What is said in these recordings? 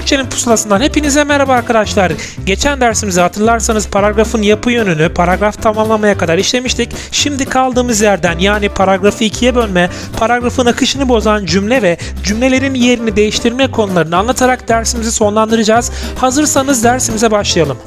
Türkçenin pusulasından hepinize merhaba arkadaşlar. Geçen dersimizi hatırlarsanız paragrafın yapı yönünü paragraf tamamlamaya kadar işlemiştik. Şimdi kaldığımız yerden yani paragrafı ikiye bölme, paragrafın akışını bozan cümle ve cümlelerin yerini değiştirme konularını anlatarak dersimizi sonlandıracağız. Hazırsanız dersimize başlayalım.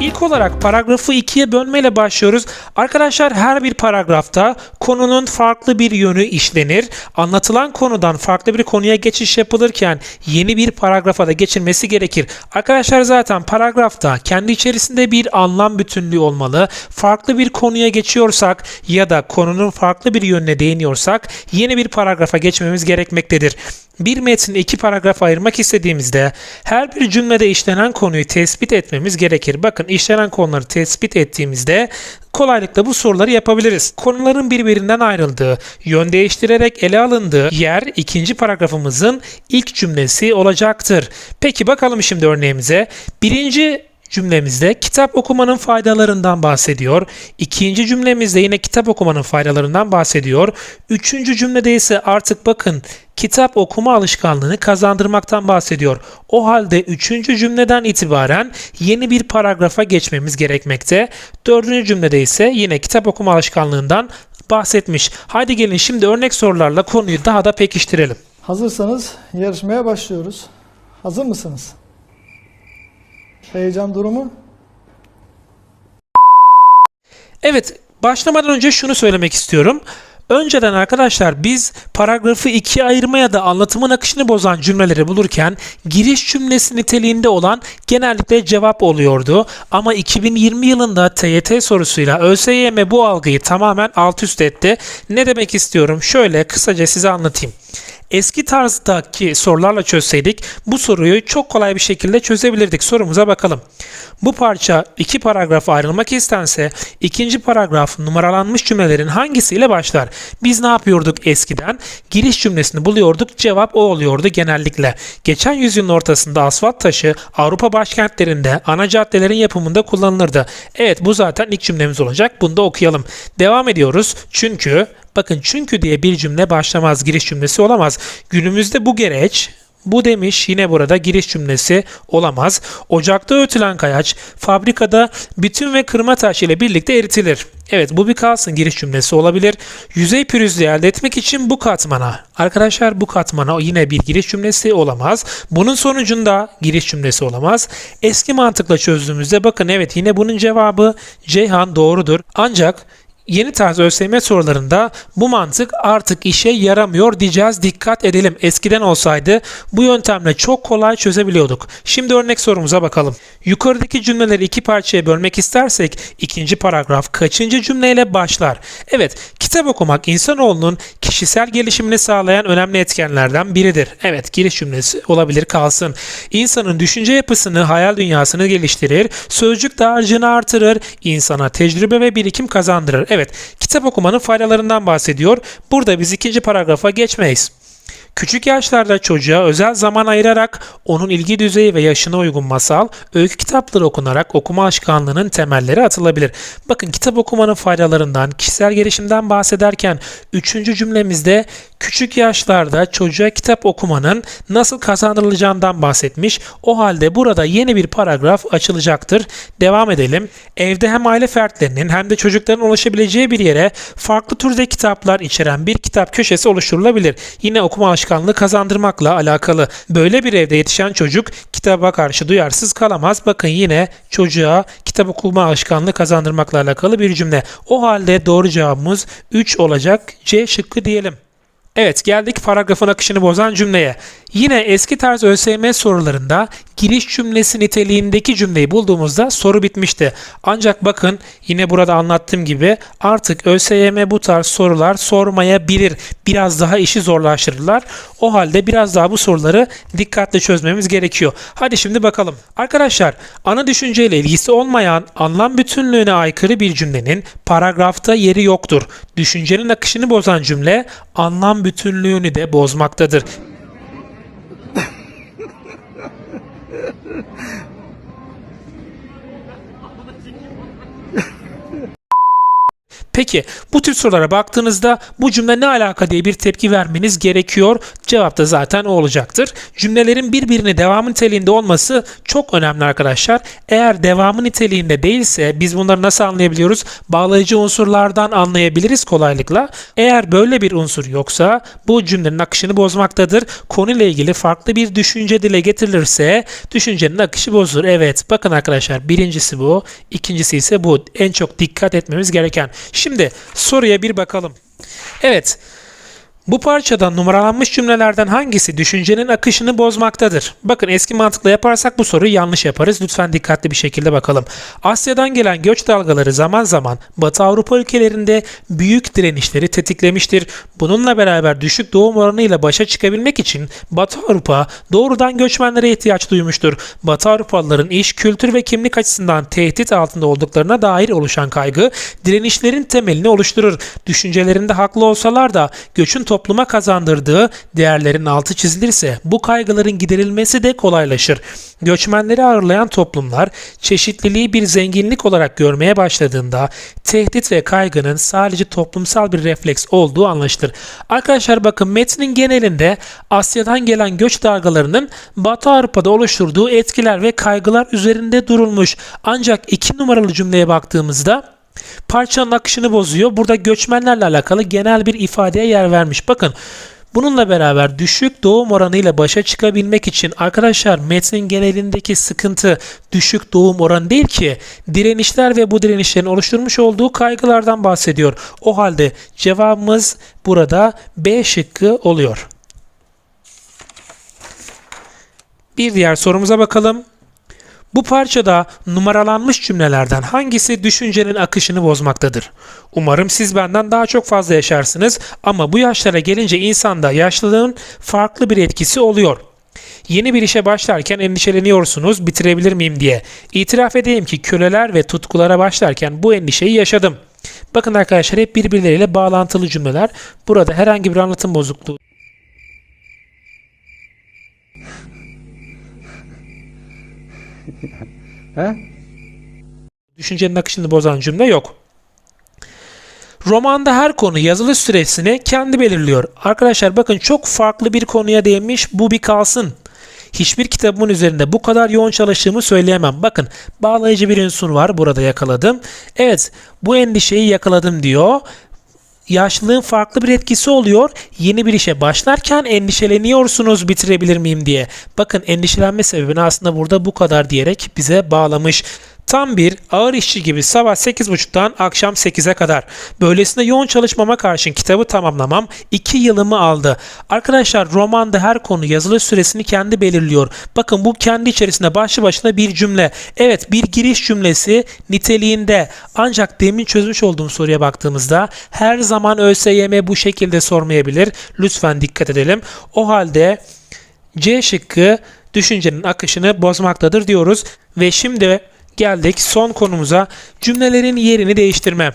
İlk olarak paragrafı ikiye bölmeyle başlıyoruz. Arkadaşlar her bir paragrafta konunun farklı bir yönü işlenir. Anlatılan konudan farklı bir konuya geçiş yapılırken yeni bir paragrafa da geçilmesi gerekir. Arkadaşlar zaten paragrafta kendi içerisinde bir anlam bütünlüğü olmalı. Farklı bir konuya geçiyorsak ya da konunun farklı bir yönüne değiniyorsak yeni bir paragrafa geçmemiz gerekmektedir. Bir metni iki paragrafa ayırmak istediğimizde her bir cümlede işlenen konuyu tespit etmemiz gerekir. Bakın işlenen konuları tespit ettiğimizde kolaylıkla bu soruları yapabiliriz. Konuların birbirinden ayrıldığı, yön değiştirerek ele alındığı yer ikinci paragrafımızın ilk cümlesi olacaktır. Peki bakalım şimdi örneğimize. Birinci cümlemizde kitap okumanın faydalarından bahsediyor. İkinci cümlemizde yine kitap okumanın faydalarından bahsediyor. Üçüncü cümlede ise artık bakın kitap okuma alışkanlığını kazandırmaktan bahsediyor. O halde üçüncü cümleden itibaren yeni bir paragrafa geçmemiz gerekmekte. Dördüncü cümlede ise yine kitap okuma alışkanlığından bahsetmiş. Haydi gelin şimdi örnek sorularla konuyu daha da pekiştirelim. Hazırsanız yarışmaya başlıyoruz. Hazır mısınız? Heyecan durumu? Evet, başlamadan önce şunu söylemek istiyorum. Önceden arkadaşlar biz paragrafı ikiye ayırma ya da anlatımın akışını bozan cümleleri bulurken giriş cümlesi niteliğinde olan genellikle cevap oluyordu. Ama 2020 yılında TYT sorusuyla ÖSYM bu algıyı tamamen alt üst etti. Ne demek istiyorum? Şöyle kısaca size anlatayım. Eski tarzdaki sorularla çözseydik bu soruyu çok kolay bir şekilde çözebilirdik. Sorumuza bakalım. Bu parça iki paragrafa ayrılmak istense ikinci paragraf numaralanmış cümlelerin hangisiyle başlar? Biz ne yapıyorduk eskiden? Giriş cümlesini buluyorduk. Cevap o oluyordu genellikle. Geçen yüzyılın ortasında asfalt taşı Avrupa başkentlerinde ana caddelerin yapımında kullanılırdı. Evet bu zaten ilk cümlemiz olacak. Bunu da okuyalım. Devam ediyoruz. Çünkü Bakın çünkü diye bir cümle başlamaz, giriş cümlesi olamaz. Günümüzde bu gereç, bu demiş yine burada giriş cümlesi olamaz. Ocakta öğütülen kayaç fabrikada bütün ve kırma taş ile birlikte eritilir. Evet bu bir kalsın giriş cümlesi olabilir. Yüzey pürüzlüğü elde etmek için bu katmana. Arkadaşlar bu katmana yine bir giriş cümlesi olamaz. Bunun sonucunda giriş cümlesi olamaz. Eski mantıkla çözdüğümüzde bakın evet yine bunun cevabı Ceyhan doğrudur. Ancak Yeni tarz ÖSYM sorularında bu mantık artık işe yaramıyor diyeceğiz. Dikkat edelim. Eskiden olsaydı bu yöntemle çok kolay çözebiliyorduk. Şimdi örnek sorumuza bakalım. Yukarıdaki cümleleri iki parçaya bölmek istersek ikinci paragraf kaçıncı cümleyle başlar? Evet, kitap okumak insanoğlunun kişisel gelişimini sağlayan önemli etkenlerden biridir. Evet, giriş cümlesi olabilir kalsın. İnsanın düşünce yapısını, hayal dünyasını geliştirir, sözcük dağarcığını artırır, insana tecrübe ve birikim kazandırır. Evet, kitap okumanın faydalarından bahsediyor. Burada biz ikinci paragrafa geçmeyiz. Küçük yaşlarda çocuğa özel zaman ayırarak onun ilgi düzeyi ve yaşına uygun masal, öykü kitapları okunarak okuma alışkanlığının temelleri atılabilir. Bakın kitap okumanın faydalarından, kişisel gelişimden bahsederken 3. cümlemizde küçük yaşlarda çocuğa kitap okumanın nasıl kazandırılacağından bahsetmiş. O halde burada yeni bir paragraf açılacaktır. Devam edelim. Evde hem aile fertlerinin hem de çocukların ulaşabileceği bir yere farklı türde kitaplar içeren bir kitap köşesi oluşturulabilir. Yine okuma alışkanlığı kazandırmakla alakalı. Böyle bir evde yetişen çocuk kitaba karşı duyarsız kalamaz. Bakın yine çocuğa kitap okuma alışkanlığı kazandırmakla alakalı bir cümle. O halde doğru cevabımız 3 olacak. C şıkkı diyelim. Evet geldik paragrafın akışını bozan cümleye. Yine eski tarz ÖSYM sorularında giriş cümlesi niteliğindeki cümleyi bulduğumuzda soru bitmişti. Ancak bakın yine burada anlattığım gibi artık ÖSYM bu tarz sorular sormayabilir. Biraz daha işi zorlaştırırlar. O halde biraz daha bu soruları dikkatli çözmemiz gerekiyor. Hadi şimdi bakalım. Arkadaşlar ana düşünceyle ilgisi olmayan anlam bütünlüğüne aykırı bir cümlenin paragrafta yeri yoktur. Düşüncenin akışını bozan cümle anlam bütünlüğünü de bozmaktadır. Yeah. Peki bu tür sorulara baktığınızda bu cümle ne alaka diye bir tepki vermeniz gerekiyor. Cevap da zaten o olacaktır. Cümlelerin birbirine devamı niteliğinde olması çok önemli arkadaşlar. Eğer devamı niteliğinde değilse biz bunları nasıl anlayabiliyoruz? Bağlayıcı unsurlardan anlayabiliriz kolaylıkla. Eğer böyle bir unsur yoksa bu cümlenin akışını bozmaktadır. Konuyla ilgili farklı bir düşünce dile getirilirse düşüncenin akışı bozulur. Evet bakın arkadaşlar birincisi bu. ikincisi ise bu. En çok dikkat etmemiz gereken. Şimdi soruya bir bakalım. Evet. Bu parçada numaralanmış cümlelerden hangisi düşüncenin akışını bozmaktadır? Bakın eski mantıkla yaparsak bu soruyu yanlış yaparız. Lütfen dikkatli bir şekilde bakalım. Asya'dan gelen göç dalgaları zaman zaman Batı Avrupa ülkelerinde büyük direnişleri tetiklemiştir. Bununla beraber düşük doğum oranıyla başa çıkabilmek için Batı Avrupa doğrudan göçmenlere ihtiyaç duymuştur. Batı Avrupalıların iş, kültür ve kimlik açısından tehdit altında olduklarına dair oluşan kaygı direnişlerin temelini oluşturur. Düşüncelerinde haklı olsalar da göçün topluma kazandırdığı değerlerin altı çizilirse bu kaygıların giderilmesi de kolaylaşır. Göçmenleri ağırlayan toplumlar çeşitliliği bir zenginlik olarak görmeye başladığında tehdit ve kaygının sadece toplumsal bir refleks olduğu anlaşılır. Arkadaşlar bakın metnin genelinde Asya'dan gelen göç dalgalarının Batı Avrupa'da oluşturduğu etkiler ve kaygılar üzerinde durulmuş. Ancak iki numaralı cümleye baktığımızda parçanın akışını bozuyor. Burada göçmenlerle alakalı genel bir ifadeye yer vermiş. Bakın Bununla beraber düşük doğum oranıyla başa çıkabilmek için arkadaşlar metnin genelindeki sıkıntı düşük doğum oranı değil ki direnişler ve bu direnişlerin oluşturmuş olduğu kaygılardan bahsediyor. O halde cevabımız burada B şıkkı oluyor. Bir diğer sorumuza bakalım. Bu parçada numaralanmış cümlelerden hangisi düşüncenin akışını bozmaktadır? Umarım siz benden daha çok fazla yaşarsınız ama bu yaşlara gelince insanda yaşlılığın farklı bir etkisi oluyor. Yeni bir işe başlarken endişeleniyorsunuz bitirebilir miyim diye. İtiraf edeyim ki köleler ve tutkulara başlarken bu endişeyi yaşadım. Bakın arkadaşlar hep birbirleriyle bağlantılı cümleler. Burada herhangi bir anlatım bozukluğu Düşüncenin akışını bozan cümle yok. Romanda her konu yazılı süresini kendi belirliyor. Arkadaşlar bakın çok farklı bir konuya değinmiş. Bu bir kalsın. Hiçbir kitabımın üzerinde bu kadar yoğun çalıştığımı söyleyemem. Bakın bağlayıcı bir unsur var. Burada yakaladım. Evet bu endişeyi yakaladım diyor. Yaşlılığın farklı bir etkisi oluyor. Yeni bir işe başlarken endişeleniyorsunuz bitirebilir miyim diye. Bakın endişelenme sebebini aslında burada bu kadar diyerek bize bağlamış. Tam bir ağır işçi gibi sabah 8.30'dan akşam 8'e kadar. Böylesine yoğun çalışmama karşın kitabı tamamlamam 2 yılımı aldı. Arkadaşlar romanda her konu yazılı süresini kendi belirliyor. Bakın bu kendi içerisinde başlı başına bir cümle. Evet bir giriş cümlesi niteliğinde. Ancak demin çözmüş olduğum soruya baktığımızda her zaman ÖSYM bu şekilde sormayabilir. Lütfen dikkat edelim. O halde C şıkkı düşüncenin akışını bozmaktadır diyoruz. Ve şimdi geldik son konumuza cümlelerin yerini değiştirme.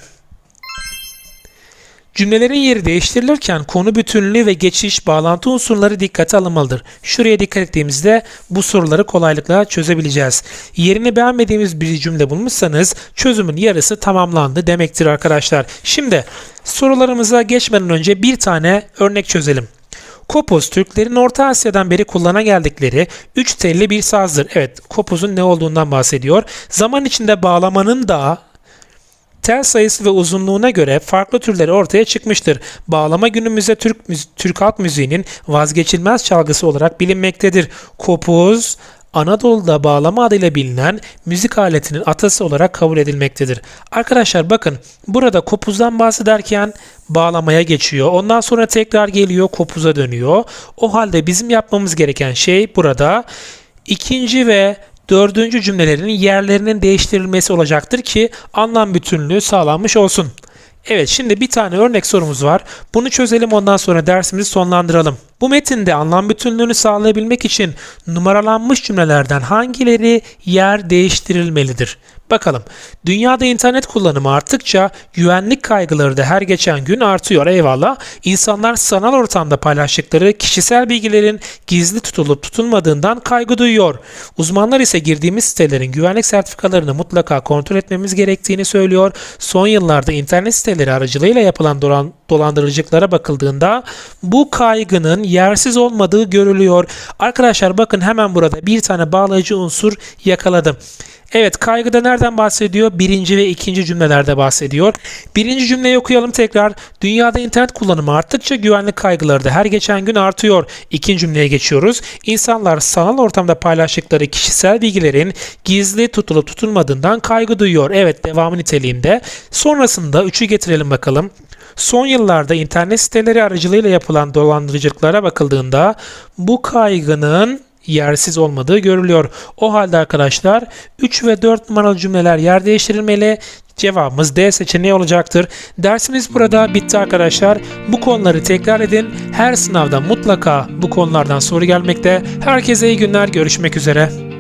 Cümlelerin yeri değiştirilirken konu bütünlüğü ve geçiş bağlantı unsurları dikkate alınmalıdır. Şuraya dikkat ettiğimizde bu soruları kolaylıkla çözebileceğiz. Yerini beğenmediğimiz bir cümle bulmuşsanız çözümün yarısı tamamlandı demektir arkadaşlar. Şimdi sorularımıza geçmeden önce bir tane örnek çözelim. Kopuz Türklerin Orta Asya'dan beri kullana geldikleri 3 telli bir sazdır. Evet, kopuzun ne olduğundan bahsediyor. Zaman içinde bağlamanın da tel sayısı ve uzunluğuna göre farklı türleri ortaya çıkmıştır. Bağlama günümüzde Türk Türk halk müziğinin vazgeçilmez çalgısı olarak bilinmektedir. Kopuz Anadolu'da bağlama adıyla bilinen müzik aletinin atası olarak kabul edilmektedir. Arkadaşlar bakın burada kopuzdan bahsederken bağlamaya geçiyor. Ondan sonra tekrar geliyor kopuza dönüyor. O halde bizim yapmamız gereken şey burada ikinci ve dördüncü cümlelerin yerlerinin değiştirilmesi olacaktır ki anlam bütünlüğü sağlanmış olsun. Evet şimdi bir tane örnek sorumuz var. Bunu çözelim ondan sonra dersimizi sonlandıralım. Bu metinde anlam bütünlüğünü sağlayabilmek için numaralanmış cümlelerden hangileri yer değiştirilmelidir? Bakalım. Dünyada internet kullanımı arttıkça güvenlik kaygıları da her geçen gün artıyor. Eyvallah. İnsanlar sanal ortamda paylaştıkları kişisel bilgilerin gizli tutulup tutulmadığından kaygı duyuyor. Uzmanlar ise girdiğimiz sitelerin güvenlik sertifikalarını mutlaka kontrol etmemiz gerektiğini söylüyor. Son yıllarda internet siteleri aracılığıyla yapılan dolan, dolandırıcılıklara bakıldığında bu kaygının yersiz olmadığı görülüyor. Arkadaşlar bakın hemen burada bir tane bağlayıcı unsur yakaladım. Evet kaygıda nereden bahsediyor? Birinci ve ikinci cümlelerde bahsediyor. Birinci cümleyi okuyalım tekrar. Dünyada internet kullanımı arttıkça güvenlik kaygıları da her geçen gün artıyor. İkinci cümleye geçiyoruz. İnsanlar sanal ortamda paylaştıkları kişisel bilgilerin gizli tutulup tutulmadığından kaygı duyuyor. Evet devamı niteliğinde. Sonrasında üçü getirelim bakalım. Son yıllarda internet siteleri aracılığıyla yapılan dolandırıcılıklara bakıldığında bu kaygının yersiz olmadığı görülüyor. O halde arkadaşlar 3 ve 4 numaralı cümleler yer değiştirilmeli. Cevabımız D seçeneği olacaktır. Dersimiz burada bitti arkadaşlar. Bu konuları tekrar edin. Her sınavda mutlaka bu konulardan soru gelmekte. Herkese iyi günler. Görüşmek üzere.